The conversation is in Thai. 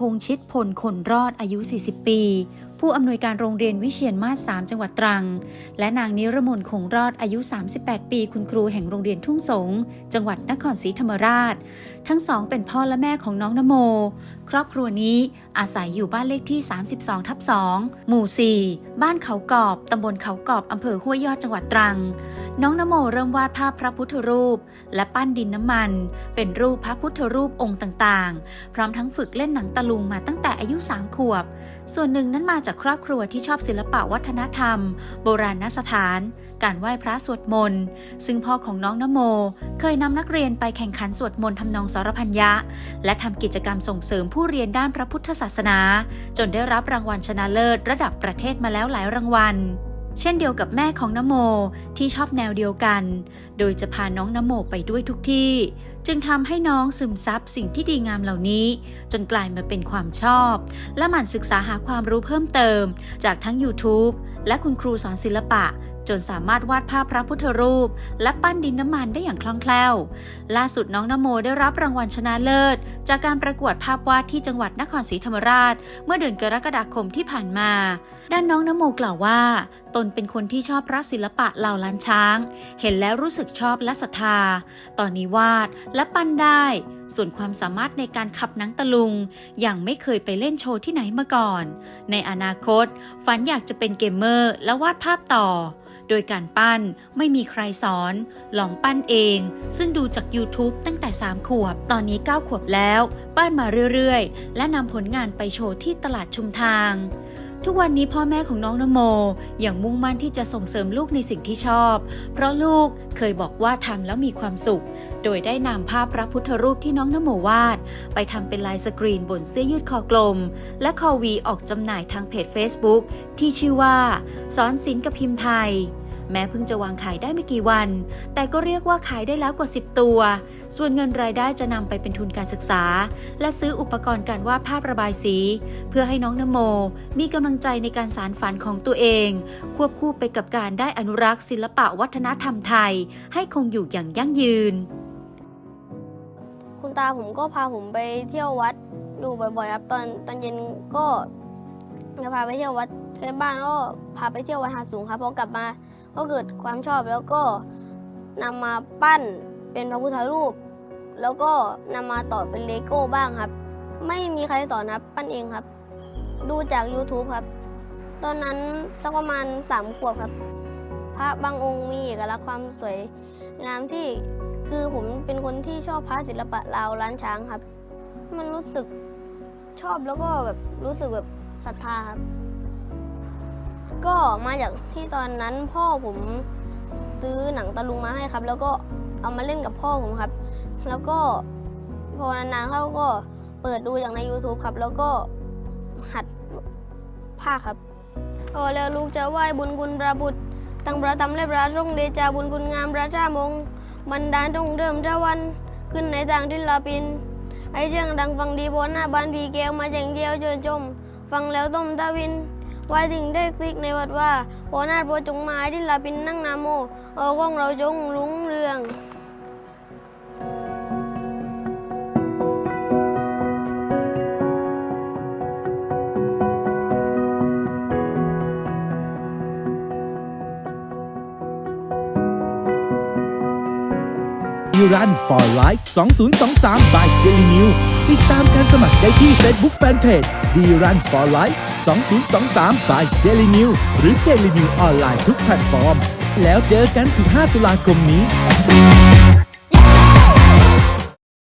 ายพงชิตพลคนรอดอายุ 40 ปี ผู้อำนวยการโรงเรียนวิเชียนมาศ3จังหวัดตรัง และนางนิรมนคงรอดอายุ 38 ปี คุณครูแห่งโรงเรียนทุ่งสง จังหวัดนครศรีธรรมราช ทั้งสองเป็นพ่อและแม่ของน้องนโม ครอบครัวนี้อาศัยอยู่บ้านเลขที่ 32 ทับ 2 หมู่ 4 บ้านเขากอบ ตำบลเขากอบอำเภอห้วยยอดจังหวัดตรัง น้องนโมเริ่มวาดภาพพระพุทธรูป และปั้นดินน้ำมัน เป็นรูปพระพุทธรูปองค์ต่างๆ พร้อมทั้งฝึกเล่นหนังตะลุงมาตั้งแต่อายุ3ขวบ ส่วนหนึ่งนั้นมาจากครอบครัวที่ชอบศิลปะวัฒนธรรม โบราณสถาน การไหว้พระสวดมนต์ซึ่งพ่อของน้องนโม เคยนำนักเรียนไปแข่งขันสวดมนต์ทำนองสรพัญญะและทำกิจกรรมส่งเสริมผู้เรียนด้านพระพุทธศาสนา จนได้รับรางวัลชนะเลิศระดับประเทศมาแล้วหลายรางวัล เช่นเดียวกับแม่ของนโมที่ชอบแนวเดียวกัน โดยจะพาน้องนโมไปด้วยทุกที่ จึงทำให้น้องซึมซับสิ่งที่ดีงามเหล่านี้ จนกลายมาเป็นความชอบ และหมั่นศึกษาหาความรู้เพิ่มเติม จากทั้ง YouTube และคุณครูสอนศิลปะ จนสามารถวาดภาพพระพุทธรูป และปั้นดินน้ำมันได้อย่างคล่องแคล่ว ล่าสุดน้องนโมได้รับรางวัลชนะเลิศ จากการประกวดภาพวาดที่จังหวัดนครศรีธรรมราช เมื่อเดือนกรกฎาคมที่ผ่านมา ด้านน้องนโมกล่าวว่าตนเป็นคนที่ชอบพระศิลปะเหล่าล้านช้าง เห็นแล้วรู้สึกชอบและศรัทธา ตอนนี้วาดและปั้นได้ ส่วนความสามารถในการขับหนังตะลุง ยังไม่เคยไปเล่นโชว์ที่ไหนมาก่อน ในอนาคต ฝันอยากจะเป็นเกมเมอร์และวาดภาพต่อ โดยการปั้นไม่มีใครสอน ลองปั้นเอง ซึ่งดูจาก YouTube ตั้งแต่ 3 ขวบ ตอนนี้ 9 ขวบแล้ว ปั้นมาเรื่อยๆ และนำผลงานไปโชว์ที่ตลาดชุมทาง ทุกวันนี้พ่อแม่ของน้องนโมยังมุ่งมั่นที่จะส่งเสริมลูกในสิ่งที่ชอบ เพราะลูกเคยบอกว่าทำแล้วมีความสุข โดยได้นำภาพพระพุทธรูปที่น้องนโมวาด ไปทำเป็นลายสกรีนบนเสื้อยืดคอกลม และคอวีออกจำหน่ายทางเพจ Facebook ที่ชื่อว่า สอนศิลป์กับพิมพ์ไทย แม้เพิ่งจะวางขายได้ไม่กี่วัน แต่ก็เรียกว่าขายได้แล้วกว่า 10 ตัว ส่วนเงินรายได้จะนำไปเป็นทุนการศึกษา และซื้ออุปกรณ์การวาดภาพระบายสี เพื่อให้น้องนโม มีกำลังใจในการสารฝันของตัวเอง ควบคู่ไปกับการได้อนุรักษ์ศิลปะวัฒนธรรมไทย ให้คงอยู่อย่างยั่งยืน คุณตาผมก็พาผมไปเที่ยววัดอยู่บ่อยๆครับตอนตอนเย็นก็จะพาไปเที่ยววัดใกล้บ้านก็พาไปเที่ยววัดหาดสูงครับพอกลับมา ก็เกิดความชอบแล้วก็นำมาปั้นเป็นพระพุทธรูป แล้วก็นำมาต่อเป็นเลโก้บ้างครับ ไม่มีใครสอนครับปั้นเองครับ ดูจาก YouTube ครับ ตอนนั้นสักประมาณสามขวบครับ พระบางองค์มีเอกลักษณ์ความสวยงามที่คือผมเป็นคนที่ชอบพระศิลปะลาวล้านช้างครับ มันรู้สึกชอบแล้วก็แบบรู้สึกแบบศรัทธาครับ ก็มาจากที่ตอนนั้นพ่อผมซื้อหนังตะลุงมาให้ครับ แล้วก็เอามาเล่นกับพ่อผมครับ แล้วก็พอนานๆเขาก็เปิดดูอย่างใน YouTube ครับ แล้วก็หัดภาคครับพอแล้วลูกจะไหว้บุญกุลพระบุตรตั้งพระธรรมและพระสงเดชาบุญคุณงามพระชามงบันดาลจงเริ่มเจ้าวันขึ้นในทางที่ลาปิน ไอเชียงดังฟังดีบนหน้าบ้านพีแก้วมาแจงเจียวเจอจม ฟังแล้วต้มตาวิน ไว้ถึงได้ซิกในวัดว่าโอนาโพจงมาที่ลาปินนั่งนาโมเอก้องเราจงรุ้งเรืองยูรัน for life 2023 by Jelly New ติดตามการสมัครได้ที่ Facebook Fanpage ดีรัน for life 2023 by Daily New หรือ Daily New ออนไลน์ทุกแพลตฟอร์ม แล้วเจอกัน 15 ตุลาคมนี้